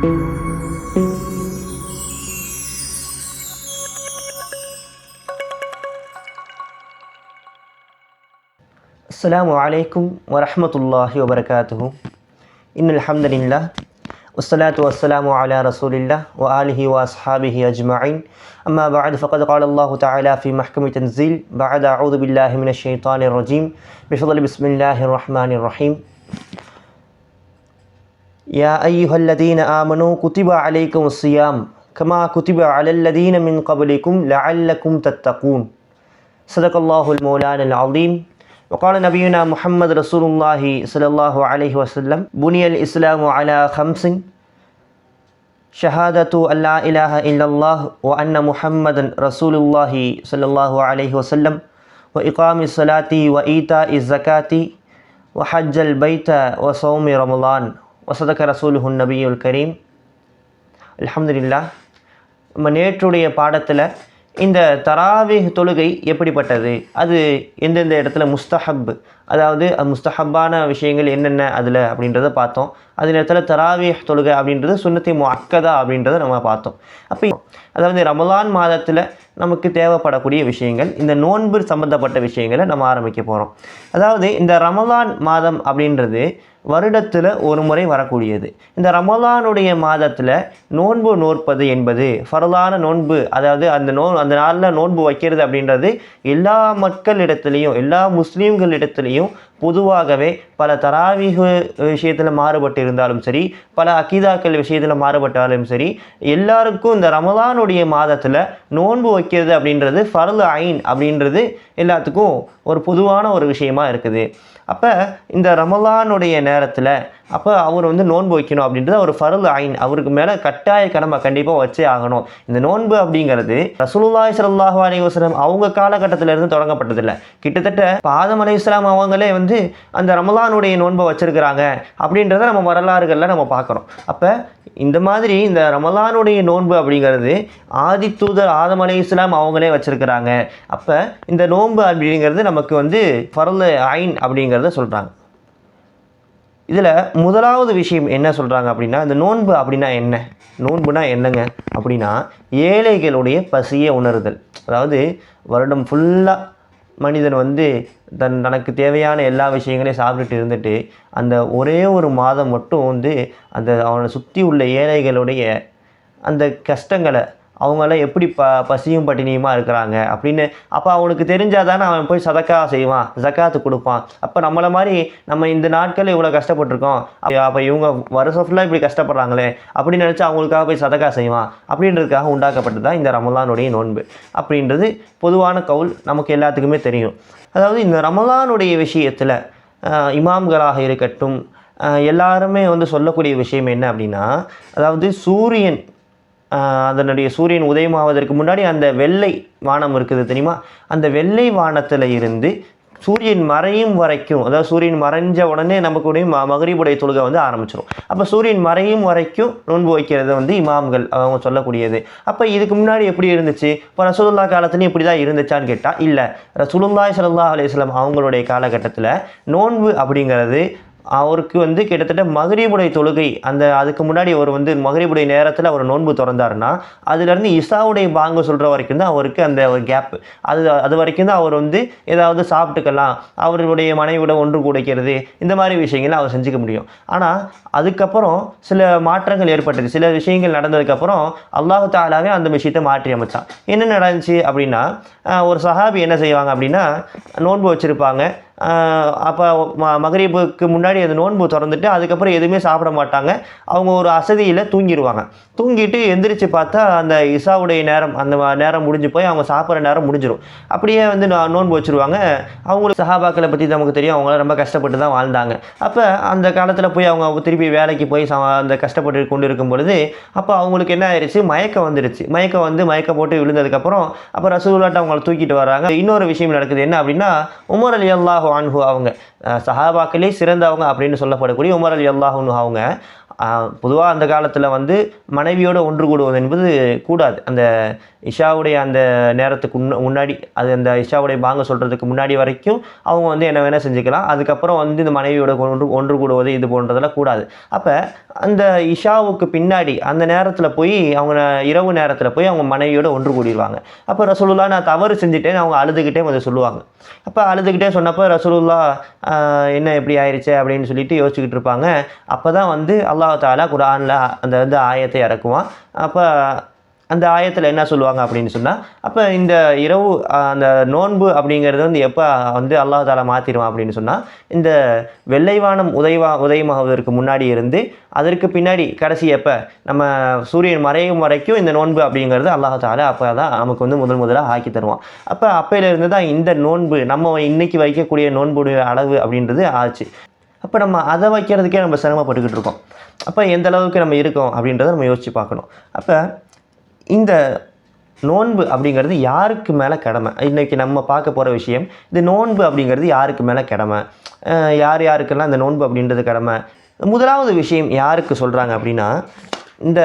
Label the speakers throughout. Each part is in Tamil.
Speaker 1: السلام عليكم ورحمة الله وبركاته. إن الحمد لله والصلاة والسلام على رسول الله وآله وأصحابه أجمعين. أما بعد فقد قال الله تعالى في محكم تنزيل بعد أعوذ بالله من الشيطان الرجيم. بفضل بسم الله الرحمن الرحيم. يا أيها الذين آمنوا كتب عليكم الصيام كما كتب على الذين من قبلكم لعلكم تتقون. صدق الله المولان العظيم. وقال نبينا محمد رسول الله صلى الله عليه وسلم بني الإسلام على خمس شهادة أن لا إله إلا الله وأن محمدا رسول الله صلى الله عليه وسلم وإقام الصلاة وإيتاء الزكاة وحج البيت وصوم رمضان. வசதக ரசூலுஹுன் நபியுல் கரீம் அலமதுல்லா நம்ம நேற்றுடைய பாடத்தில் இந்த தராவிக தொழுகை எப்படிப்பட்டது? அது எந்தெந்த இடத்துல? முஸ்தஹப். அதாவது அது முஸ்தஹப்பான விஷயங்கள் என்னென்ன அதில் அப்படின்றத பார்த்தோம். அதே நேரத்தில் தராவிஹ் தொழுகை அப்படின்றது சுன்னத்தி முஅக்கதா அப்படின்றத நம்ம பார்த்தோம். அப்போ அதாவது ரமலான் மாதத்தில் நமக்கு தேவைப்படக்கூடிய விஷயங்கள் இந்த நோன்பு சம்மந்தப்பட்ட விஷயங்களை நம்ம ஆரம்பிக்க போகிறோம் அதாவது இந்த ரமலான் மாதம் அப்படின்றது வருடத்தில் ஒரு முறை வரக்கூடியது. இந்த ரமலானுடைய மாதத்தில் நோன்பு நோற்பது என்பது ஃபரலான நோன்பு அதாவது அந்த நோ அந்த நாளில் நோன்பு வைக்கிறது அப்படின்றது எல்லா மக்களிடத்துலையும் எல்லா முஸ்லீம்களிடத்துலையும் பொதுவாகவே பல தராவிக விஷயத்தில் மாறுபட்டு இருந்தாலும் சரி பல அக்கீதாக்கள் விஷயத்தில் மாறுபட்டாலும் சரி எல்லாருக்கும் இந்த ரமதானுடைய மாதத்தில் நோன்பு வைக்கிறது அப்படின்றது ஃபரல் ஐன் அப்படின்றது எல்லாத்துக்கும் ஒரு பொதுவான ஒரு விஷயமா இருக்குது. அப்போ இந்த ரமலானுடைய நேரத்தில் அப்போ அவர் வந்து நோன்பு வைக்கணும் அப்படின்றது அவர் ஃபருள் ஐன். அவருக்கு மேலே கட்டாய கடமை கண்டிப்பாக வச்சே ஆகணும். இந்த நோன்பு அப்படிங்கிறது ரசூலுல்லாய் ஸல்லல்லாஹு அலி வஸ்லம் அவங்க காலகட்டத்தில் இருந்து தொடங்கப்பட்டதில்லை. கிட்டத்தட்ட பாதம் அலி இஸ்லாம் அவங்களே வந்து அந்த ரமலானுடைய நோன்பை வச்சுருக்கிறாங்க அப்படின்றத நம்ம வரலாறுகளில் நம்ம பார்க்குறோம். அப்போ இந்த மாதிரி இந்த ரமலானுடைய நோன்பு அப்படிங்கிறது ஆதி தூதர் ஆதம் அலி இஸ்லாம் அவங்களே வச்சுருக்கிறாங்க. அப்போ இந்த நோன்பு அப்படிங்கிறது நமக்கு வந்து ஃபருள் ஐன் அப்படிங்கிறத சொல்கிறாங்க இதில் முதலாவது விஷயம் என்ன சொல்கிறாங்க அப்படின்னா இந்த நோன்பு அப்படின்னா என்ன? நோன்புனா என்னங்க? அப்படின்னா ஏழைகளுடைய பசியை உணருதல். அதாவது வருடம் ஃபுல்லாக மனிதன் வந்து தன் தனக்கு தேவையான எல்லா விஷயங்களையும் சாப்பிட்டுட்டு இருந்துட்டு அந்த ஒரே ஒரு மாதம் மட்டும் வந்து அந்த அவனை சுற்றி உள்ள ஏழைகளுடைய அந்த கஷ்டங்களை அவங்களாம் எப்படி ப பசியும் பட்டினியுமா இருக்கிறாங்க அப்படின்னு அப்போ அவனுக்கு தெரிஞ்சால் தானே அவன் போய் சதக்கா செய்வான் ஜக்காத்து கொடுப்பான். அப்போ நம்மளை மாதிரி நம்ம இந்த நாட்கள் இவ்வளோ கஷ்டப்பட்டிருக்கோம். அப்போ இவங்க வருஷம் ஃபுல்லாக இப்படி கஷ்டப்படுறாங்களே அப்படின்னு நினச்சி அவங்களுக்காக போய் சதக்கா செய்வான். அப்படின்றதுக்காக உண்டாக்கப்பட்டது தான் இந்த ரமலானுடைய நோன்பு. அப்படின்றது பொதுவான கவுல் நமக்கு எல்லாத்துக்குமே தெரியும். அதாவது இந்த ரமலானுடைய விஷயத்தில் இமாம்களாக இருக்கட்டும் எல்லாருமே வந்து சொல்லக்கூடிய விஷயம் என்ன அப்படின்னா அதாவது சூரியன் அதனுடைய சூரியன் உதயமாவதற்கு முன்னாடி அந்த வெள்ளை வானம் இருக்குது தெரியுமா? அந்த வெள்ளை வானத்தில் இருந்து சூரியன் மறையும் வரைக்கும் அதாவது சூரியன் மறைஞ்ச உடனே நமக்குடைய ம மகரிபுடைய தொழுகை வந்து ஆரம்பிச்சிடும் அப்போ சூரியன் மறையும் வரைக்கும் நோன்பு வைக்கிறது வந்து இமாம்கள் அவங்க சொல்லக்கூடியது. அப்போ இதுக்கு முன்னாடி எப்படி இருந்துச்சு? இப்போ ரசூலுல்லா காலத்துலேயும் இப்படி தான் இருந்துச்சான்னு கேட்டால் இல்லை. ரசூலுல்லாய் சல்லா அலையம் அவங்களுடைய காலகட்டத்தில் நோன்பு அப்படிங்கிறது அவருக்கு வந்து கிட்டத்தட்ட மகரீபுடைய தொழுகை அந்த அதுக்கு முன்னாடி அவர் வந்து மகரீபுடைய நேரத்தில் அவர் நோன்பு திறந்தாருன்னா அதுலேருந்து இசாவுடைய பாங்கு சொல்கிற வரைக்கும் தான் அவருக்கு அந்த ஒரு கேப் அது அது வரைக்கும் தான் அவர் வந்து ஏதாவது சாப்பிட்டுக்கலாம் அவருடைய மனைவியோட ஒன்று கூடைக்கிறது இந்த மாதிரி விஷயங்களை அவர் செஞ்சுக்க முடியும். ஆனால் அதுக்கப்புறம் சில மாற்றங்கள் ஏற்பட்டது. சில விஷயங்கள் நடந்ததுக்கப்புறம் அல்லாஹு தாலாவே அந்த விஷயத்தை மாற்றி அமைச்சான். என்ன நடந்துச்சு அப்படின்னா ஒரு சஹாபி என்ன செய்வாங்க அப்படின்னா நோன்பு வச்சுருப்பாங்க. அப்போ ம மகரீபுக்கு முன்னாடி அந்த நோன்பு திறந்துட்டு அதுக்கப்புறம் எதுவுமே சாப்பிட மாட்டாங்க. அவங்க ஒரு அசதியில் தூங்கிடுவாங்க தூங்கிட்டு எந்திரிச்சு பார்த்தா அந்த இசாவுடைய நேரம் அந்த நேரம் முடிஞ்சு போய் அவங்க சாப்பிட்ற நேரம் முடிஞ்சிடும் அப்படியே வந்து நான் நோன்பு வச்சுருவாங்க. அவங்களுக்கு சஹாபாக்களை பற்றி நமக்கு தெரியும். அவங்கள ரொம்ப கஷ்டப்பட்டு தான் வாழ்ந்தாங்க. அப்போ அந்த காலத்தில் போய் அவங்க திருப்பி வேலைக்கு போய் ச அந்த கஷ்டப்பட்டு கொண்டு இருக்கும் பொழுது அப்போ அவங்களுக்கு என்ன ஆயிடுச்சு மயக்கம் வந்துடுச்சு மயக்கம் வந்து மயக்கம் போட்டு விழுந்ததுக்கப்புறம் அப்போ ரசூலாட்ட அவங்கள தூக்கிட்டு வராங்க. இன்னொரு விஷயம் நடக்குது. என்ன அப்படின்னா உமர் அலி அல்லாஹ் அன்ஹு அவங்க சஹாபாக்களே சிறந்தவங்க அப்படின்னு சொல்லப்படக்கூடிய உமர் அலி அல்லாஹ் அவங்க பொதுவாக அந்த காலத்தில் வந்து மனைவியோடு ஒன்று கூடுவது என்பது கூடாது. அந்த இஷாவுடைய அந்த நேரத்துக்கு முன்னாடி அது அந்த இஷாவுடைய பாங்க சொல்கிறதுக்கு முன்னாடி வரைக்கும் அவங்க வந்து என்ன வேணால் செஞ்சுக்கலாம். அதுக்கப்புறம் வந்து இந்த மனைவியோட ஒன்று ஒன்று கூடுவது இது போன்றதெல்லாம் கூடாது. அப்போ அந்த இஷாவுக்கு பின்னாடி அந்த நேரத்தில் போய் அவங்க இரவு நேரத்தில் போய் அவங்க மனைவியோட ஒன்று கூடிடுவாங்க அப்போ ரசூலுல்லா நான் தவறு செஞ்சுட்டேன்னு அவங்க அழுதுகிட்டே வந்து சொல்லுவாங்க. அப்போ அழுதுகிட்டே சொன்னப்போ ரசூலுல்லா என்ன எப்படி ஆயிடுச்சு அப்படின்னு சொல்லிட்டு யோசிச்சுக்கிட்டு இருப்பாங்க. அப்போ தான் வந்து அல்லாஹ் தாலா குரானில் அந்த வந்து ஆயத்தை இறக்குவான். அப்போ அந்த ஆயத்தில் என்ன சொல்லுவாங்க அப்படின்னு சொன்னால் அப்போ இந்த இரவு அந்த நோன்பு அப்படிங்கிறது வந்து எப்போ வந்து அல்லாஹ் தாலா மாற்றிடுவான் அப்படின்னு சொன்னால் இந்த வெள்ளைவானம் உதயவா உதயமாவதற்கு முன்னாடி இருந்து அதற்கு பின்னாடி கடைசி எப்போ நம்ம சூரியன் மறையும் வரைக்கும் இந்த நோன்பு அப்படிங்கிறது அல்லாஹ் தாலா அப்போ தான் நமக்கு வந்து முதல் முதலாக ஆக்கி தருவான். அப்போ அப்பையிலேருந்து தான் இந்த நோன்பு நம்ம இன்றைக்கி வைக்கக்கூடிய நோன்புடைய அளவு அப்படின்றது ஆச்சு. அப்போ நம்ம அதை வைக்கிறதுக்கே நம்ம சிரமப்பட்டுக்கிட்டு இருக்கோம். அப்போ எந்த அளவுக்கு நம்ம இருக்கோம் அப்படின்றத நம்ம யோசித்து பார்க்கணும். அப்போ இந்த நோன்பு அப்படிங்கிறது யாருக்கு மேலே கடமை? இன்றைக்கி நம்ம பார்க்க போகிற விஷயம் இந்த நோன்பு அப்படிங்கிறது யாருக்கு மேலே கடமை? யார் யாருக்கெல்லாம் இந்த நோன்பு அப்படின்றது கடமை? முதலாவது விஷயம் யாருக்கு சொல்கிறாங்க அப்படின்னா இந்த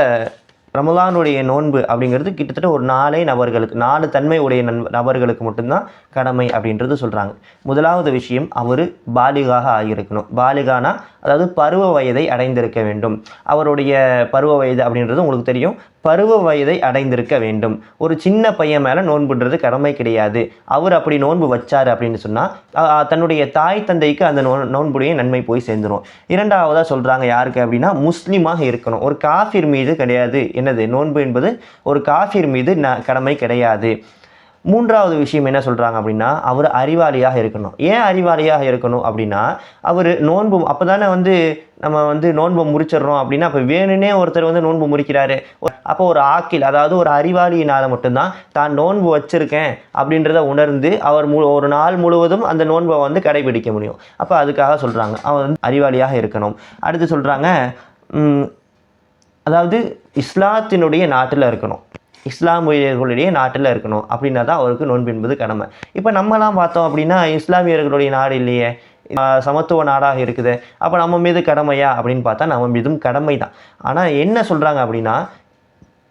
Speaker 1: ரமலானுடைய நோன்பு அப்படிங்கிறது கிட்டத்தட்ட ஒரு நாலே நபர்களுக்கு நாலு தன்மை உடைய நன் நபர்களுக்கு மட்டும்தான் கடமை அப்படின்றது சொல்கிறாங்க முதலாவது விஷயம் அவர் பாலிகாக ஆகியிருக்கணும். பாலிகானா அதாவது பருவ வயதை அடைந்திருக்க வேண்டும். அவருடைய பருவ வயது அப்படின்றது உங்களுக்கு தெரியும். பருவ வயதை அடைந்திருக்க வேண்டும். ஒரு சின்ன பையன் மேலே நோன்புன்றது கடமை கிடையாது. அவர் அப்படி நோன்பு வச்சார் அப்படின்னு சொன்னால் தன்னுடைய தாய் தந்தைக்கு அந்த நோ நோன்புடைய நன்மை போய் சேர்ந்துடும் இரண்டாவதாக சொல்கிறாங்க யாருக்கு அப்படின்னா முஸ்லீமாக இருக்கணும். ஒரு காஃபிர் மீது கிடையாது. என்னது? நோன்பு என்பது ஒரு காஃபிர் மீது ந கடமை கிடையாது. மூன்றாவது விஷயம் என்ன சொல்கிறாங்க அப்படின்னா அவர் அறிவாளியாக இருக்கணும். ஏன் அறிவாளியாக இருக்கணும் அப்படின்னா அவர் நோன்பு அப்போ தானே வந்து நம்ம வந்து நோன்பை முறிச்சிடுறோம் அப்படின்னா அப்போ வேணும்னே ஒருத்தர் வந்து நோன்பு முறிக்கிறாரு. அப்போ ஒரு ஆக்கில் அதாவது ஒரு அறிவாளியினால் மட்டும்தான் தான் நோன்பு வச்சுருக்கேன் அப்படின்றத உணர்ந்து அவர் மு ஒரு நாள் முழுவதும் அந்த நோன்பை வந்து கடைபிடிக்க முடியும். அப்போ அதுக்காக சொல்கிறாங்க அவர் வந்து அறிவாளியாக இருக்கணும். அடுத்து சொல்கிறாங்க அதாவது இஸ்லாத்தினுடைய நாட்டில் இருக்கணும். இஸ்லாமியர்களுடைய நாட்டில் இருக்கணும் அப்படின்னா தான் அவருக்கு நோன்பு என்பது கடமை. இப்போ நம்மலாம் பார்த்தோம் அப்படின்னா இஸ்லாமியர்களுடைய நாடு இல்லையே. சமத்துவ நாடாக இருக்குது. அப்போ நம்ம மீது கடமையா அப்படின்னு பார்த்தா நம்ம மீதும் கடமை தான் ஆனால் என்ன சொல்கிறாங்க அப்படின்னா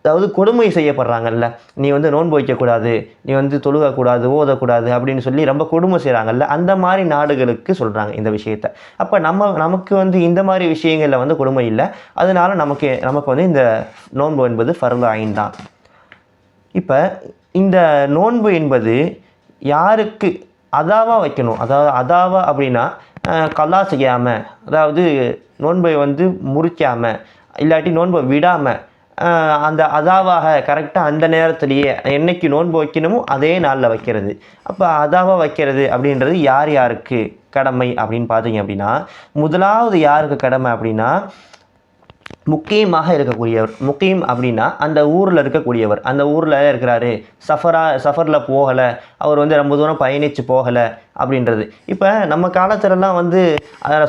Speaker 1: அதாவது கொடுமை செய்யப்படுறாங்கல்ல. நீ வந்து நோன்பு வைக்கக்கூடாது நீ வந்து தொழுகக்கூடாது ஓதக்கூடாது அப்படின்னு சொல்லி ரொம்ப கொடுமை செய்கிறாங்கல்ல அந்த மாதிரி நாடுகளுக்கு சொல்கிறாங்க இந்த விஷயத்த. அப்போ நம்ம நமக்கு வந்து இந்த மாதிரி விஷயங்களில் வந்து கொடுமை இல்லை. அதனால நமக்கு நமக்கு வந்து இந்த நோன்பு என்பது ஃபர்து தான். இப்போ இந்த நோன்பு என்பது யாருக்கு அதாவாக வைக்கணும்? அதாவது அதாவா அப்படின்னா கல்லா செய்யாமல் அதாவது நோன்பை வந்து முறிக்காமல் இல்லாட்டி நோன்பை விடாமல் அந்த அதாவாக கரெக்டாக அந்த நேரத்துலேயே என்னைக்கு நோன்பு வைக்கணுமோ அதே நாளில் வைக்கிறது. அப்போ அதாவாக வைக்கிறது அப்படின்றது யார் யாருக்கு கடமை அப்படின்னு பார்த்தீங்க அப்படின்னா முதலாவது யாருக்கு கடமை அப்படின்னா முக்கியமாக இருக்கக்கூடியவர். முக்கியம் அப்படின்னா அந்த ஊரில் இருக்கக்கூடியவர். அந்த ஊரில் இருக்கிறாரு. சஃபரா சஃபரில் போகலை. அவர் வந்து ரொம்ப தூரம் பயணித்து போகலை அப்படின்றது. இப்போ நம்ம காலத்துலலாம் வந்து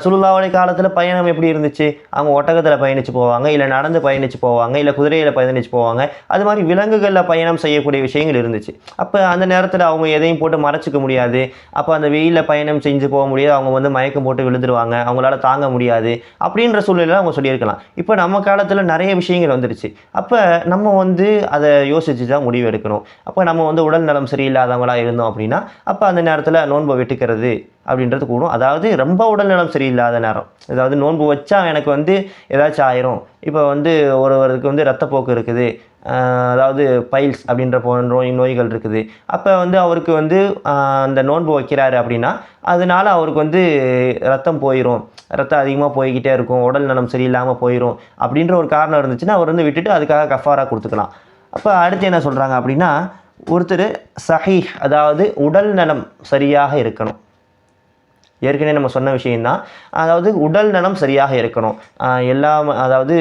Speaker 1: சுற்றுலாவுடைய காலத்தில் பயணம் எப்படி இருந்துச்சு? அவங்க ஒட்டகத்தில் பயணித்து போவாங்க இல்லை நடந்து பயணித்து போவாங்க இல்லை குதிரையில் பயணித்து போவாங்க. அது மாதிரி விலங்குகளில் பயணம் செய்யக்கூடிய விஷயங்கள் இருந்துச்சு. அப்போ அந்த நேரத்தில் அவங்க எதையும் போட்டு மறைச்சிக்க முடியாது. அப்போ அந்த வெயிலில் பயணம் செஞ்சு போக முடியாது. அவங்க வந்து மயக்கம் போட்டு விழுந்துருவாங்க. அவங்களால தாங்க முடியாது. அப்படின்ற சூழ்நிலை அவங்க சொல்லியிருக்கலாம். இப்போ நம்ம காலத்தில் நிறைய விஷயங்கள் வந்துடுச்சு அப்போ நம்ம வந்து அதை யோசித்து தான் முடிவு எடுக்கணும். அப்போ நம்ம வந்து உடல் நலம் சரியில்லாதவங்களா இருந்தோம் அப்படின்னா அப்போ அந்த நேரத்தில் நோன்பை வெட்டுக்கிறது அப்படின்றது கூடும். அதாவது ரொம்ப உடல்நலம் சரியில்லாத நேரம். அதாவது நோன்பு வச்சா எனக்கு வந்து ஏதாச்சும் ஆயிரும். இப்போ வந்து ஒருவருக்கு வந்து ரத்தப்போக்கு இருக்குது. அதாவது பைல்ஸ் அப்படின்ற போன்ற நோய் நோய்கள் இருக்குது. அப்போ வந்து அவருக்கு வந்து அந்த நோன்பு வைக்கிறாரு அப்படின்னா அதனால அவருக்கு வந்து ரத்தம் போயிடும் ரத்தம் அதிகமாக போய்கிட்டே இருக்கும். உடல் நலம் சரியில்லாமல் போயிடும் அப்படின்ற ஒரு காரணம் இருந்துச்சுன்னா அவர் வந்து விட்டுட்டு அதுக்காக கஃபாராக கொடுத்துக்கலாம். அப்போ அடுத்து என்ன சொல்கிறாங்க அப்படின்னா ஒருத்தர் சஹீஹ் அதாவது உடல் நலம் சரியாக இருக்கணும். ஏற்கனவே நம்ம சொன்ன விஷயந்தான் அதாவது உடல் நலம் சரியாக இருக்கணும். எல்லா எல்லாம் அதாவது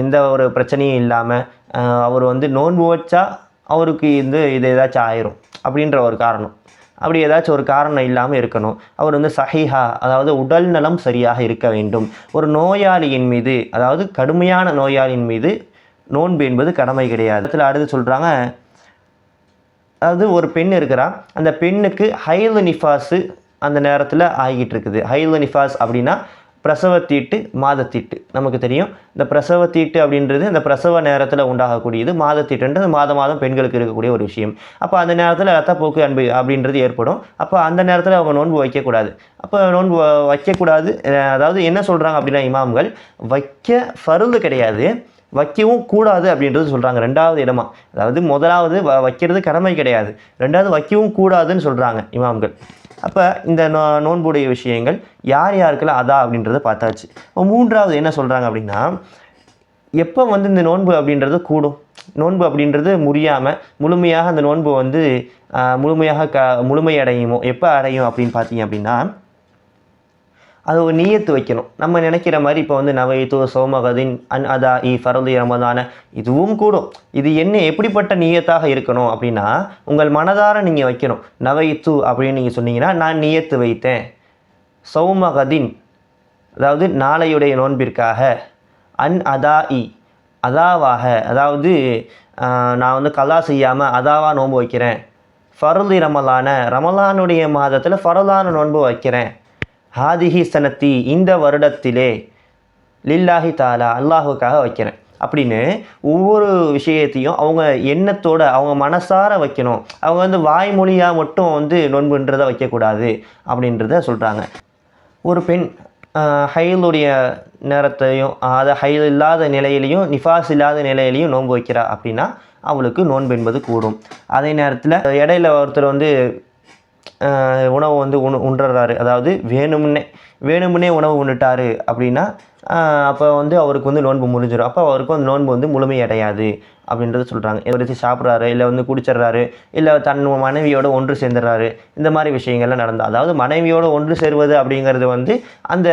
Speaker 1: எந்த ஒரு பிரச்சனையும் இல்லாமல் அவர் வந்து நோன்பு வச்சா அவருக்கு இந்த இது ஏதாச்சும் ஆயிரும் அப்படின்ற ஒரு காரணம். அப்படி ஏதாச்சும் ஒரு காரணம் இல்லாமல் இருக்கணும். அவர் வந்து சஹிஹா அதாவது உடல் நலம் சரியாக இருக்க வேண்டும். ஒரு நோயாளியின் மீது அதாவது கடுமையான நோயாளியின் மீது நோன்பு என்பது கடமை கிடையாது. அதில் அடுத்து சொல்கிறாங்க அதாவது ஒரு பெண் இருக்கிறா. அந்த பெண்ணுக்கு ஹைலு நிஃபாஸு அந்த நேரத்தில் ஆகிட்டு இருக்குது ஹைலு நிஃபாஸ் அப்படின்னா பிரசவத்தீட்டு மாதத்தீட்டு நமக்கு தெரியும். இந்த பிரசவத்தீட்டு அப்படின்றது இந்த பிரசவ நேரத்தில் உண்டாகக்கூடியது. மாதத்தீட்டுன்றது மாதம் மாதம் பெண்களுக்கு இருக்கக்கூடிய ஒரு விஷயம். அப்போ அந்த நேரத்தில் ரத்தப்போக்கு அன்பு அப்படின்றது ஏற்படும். அப்போ அந்த நேரத்தில் அவங்க நோன்பு வைக்கக்கூடாது. அப்போ நோன்பு வைக்கக்கூடாது. அதாவது என்ன சொல்கிறாங்க அப்படின்னா இமாம்கள்? வைக்க ஃபருந்து கிடையாது. வைக்கவும் கூடாது அப்படின்றது சொல்கிறாங்க ரெண்டாவது இடமா அதாவது முதலாவது வ வைக்கிறது கடமை கிடையாது. ரெண்டாவது வைக்கவும் கூடாதுன்னு சொல்கிறாங்க இமாம்கள். அப்போ இந்த நோ நோன்புடைய விஷயங்கள் யார் யாருக்கெல்லாம் அதா அப்படின்றத பார்த்தாச்சு. இப்போ மூன்றாவது என்ன சொல்கிறாங்க அப்படின்னா எப்போ வந்து இந்த நோன்பு அப்படின்றது கூடும்? நோன்பு அப்படின்றது முடியாமல் முழுமையாக அந்த நோன்பு வந்து முழுமையாக க முழுமையடையுமோ? எப்போ அடையும் அப்படின்னு பார்த்தீங்க அப்படின்னா அது ஒரு நியத்து வைக்கணும். நம்ம நினைக்கிற மாதிரி இப்போ வந்து நவைத்து சோமகதின் அன் அதா இ ஃபரது ரமதான இதுவும் கூடும். இது என்ன எப்படிப்பட்ட நியத்தாக இருக்கணும் அப்படின்னா உங்கள் மனதார நீங்கள் வைக்கணும். நவைத்து அப்படின்னு நீங்கள் சொன்னீங்கன்னா நான் நியத்து வைத்தேன். சௌமகதின் அதாவது நாளையுடைய நோன்பிற்காக அன் அதா இ அதாவாக அதாவது நான் வந்து கலா செய்யாமல் அதாவாக நோன்பு வைக்கிறேன். ஃபருதி ரமலான ரமலானுடைய மாதத்தில் ஃபரலான நோன்பு வைக்கிறேன். ஹாதிஹி சனத்தி இந்த வருடத்திலே லில்லாஹி தாலா அல்லாஹுக்காக வைக்கிறேன். அப்படின்னு ஒவ்வொரு விஷயத்தையும் அவங்க எண்ணத்தோட அவங்க மனசார வைக்கணும். அவங்க வந்து வாய்மொழியாக மட்டும் வந்து நோன்புன்றதை வைக்கக்கூடாது அப்படின்றத சொல்கிறாங்க ஒரு பெண் ஹைலுடைய நேரத்தையும் அதை ஹைல் இல்லாத நிலையிலையும் நிஃபாஸ் இல்லாத நிலையிலையும் நோன்பு வைக்கிறா அப்படின்னா அவளுக்கு நோன்பு என்பது கூடும். அதே நேரத்தில் இடையில ஒருத்தர் வந்து உணவு வந்து உண் உண்ணுறாரு அதாவது வேணும்னே வேணும்னே உணவு உண்ணுட்டாரு அப்படின்னா அப்போ வந்து அவருக்கு வந்து நோன்பு முடிஞ்சிடும் அப்போ அவருக்கு அந்த நோன்பு வந்து முழுமையடையாது. அப்படின்றத சொல்கிறாங்க எதிர்த்து சாப்பிட்றாரு இல்லை வந்து குடிச்சிடுறாரு இல்லை தன் மனைவியோட ஒன்று சேர்ந்துடுறாரு. இந்த மாதிரி விஷயங்கள்லாம் நடந்தது அதாவது மனைவியோட ஒன்று சேருவது அப்படிங்கிறது வந்து அந்த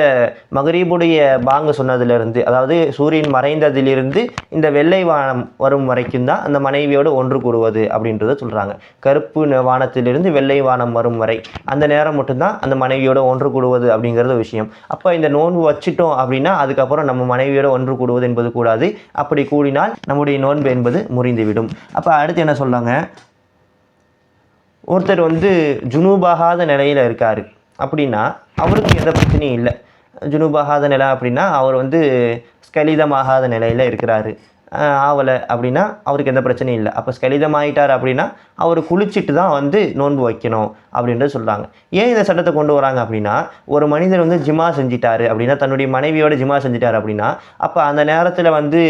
Speaker 1: மகரீபுடைய பாங்கு சொன்னதிலிருந்து அதாவது சூரியன் மறைந்ததிலிருந்து இந்த வெள்ளை வானம் வரும் வரைக்கும் தான் அந்த மனைவியோடு ஒன்று கூடுவது அப்படின்றத சொல்கிறாங்க கருப்பு ந- வானத்திலிருந்து வெள்ளை வானம் வரும் வரை அந்த நேரம் மட்டும்தான் அந்த மனைவியோட ஒன்று கூடுவது அப்படிங்கிறது விஷயம். அப்போ இந்த நோன்பு வச்சிட்டோம் அப்படின்னா அதுக்கப்புறம் நம்ம மனைவியோட ஒன்று கூடுவது என்பது கூடாது. அப்படி கூடினால் நம்முடைய நோன்பு என்பது முறிந்துவிடும். அப்போ அடுத்து என்ன சொல்லுவாங்க ஒருத்தர் வந்து ஜுனூபாகாத நிலையில் இருக்கார் அப்படின்னா அவருக்கு எந்த பிரச்சனையும் இல்லை. ஜுனூபாகாத நிலை அப்படின்னா அவர் வந்து ஸ்கலிதமாகாத நிலையில் இருக்கிறாரு. ஆவலை அப்படின்னா அவருக்கு எந்த பிரச்சனையும் இல்லை. அப்போ ஸ்கலிதமாயிட்டார் அப்படின்னா அவர் குளிச்சுட்டு தான் வந்து நோன்பு வைக்கணும் அப்படின்றது சொல்கிறாங்க ஏன் இந்த சட்டத்தை கொண்டு வராங்க அப்படின்னா ஒரு மனிதர் வந்து ஜிமா செஞ்சிட்டாரு அப்படின்னா தன்னுடைய மனைவியோட ஜிமா செஞ்சிட்டார் அப்படின்னா அப்போ அந்த நேரத்தில் வந்து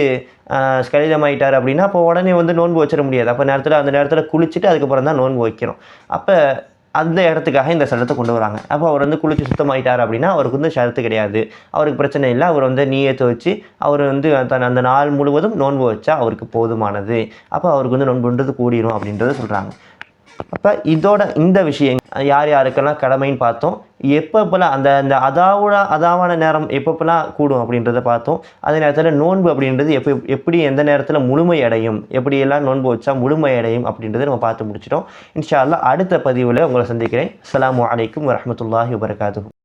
Speaker 1: ஸ்கலிதமாயிட்டார் அப்படின்னா அப்போ உடனே வந்து நோன்பு வச்சிட முடியாது. அப்போ நேரத்தில் அந்த நேரத்தில் குளிச்சுட்டு அதுக்கப்புறம் தான் நோன்பு வைக்கணும். அப்போ அந்த இடத்துக்காக இந்த சட்டத்தை கொண்டு வராங்க. அப்போ அவர் வந்து குளிச்சு சுத்தமாயிட்டார் அப்படின்னா அவருக்கு வந்து ஷரத்து கிடையாது. அவருக்கு பிரச்சனை இல்லை. அவர் வந்து நீயத்தை வச்சு அவர் வந்து தன் அந்த நாள் முழுவதும் நோன்பு வச்சா அவருக்கு போதுமானது. அப்போ அவருக்கு வந்து நோன்புன்றது கூடிரும் அப்படின்றத சொல்கிறாங்க அப்போ இதோட இந்த விஷயம் யார் யாருக்கெல்லாம் கடமைன்னு பார்த்தோம். எப்பப்பெல்லாம் அந்த அந்த அதாவோட அதாவான நேரம் எப்பப்பெல்லாம் கூடும் அப்படின்றத பார்த்தோம். அதே நேரத்தில் நோன்பு அப்படின்றது எப்போ எப்படி எந்த நேரத்தில் முழுமை அடையும் எப்படியெல்லாம் நோன்பு வச்சா முழுமை அடையும் அப்படின்றத நம்ம பார்த்து முடிச்சிட்டோம். இன்ஷா அல்லா அடுத்த பதிவில் உங்களை சந்திக்கிறேன். அஸ்ஸலாமு வலைக்கம் வரமத்துல்லாஹி வபரகாத்துஹு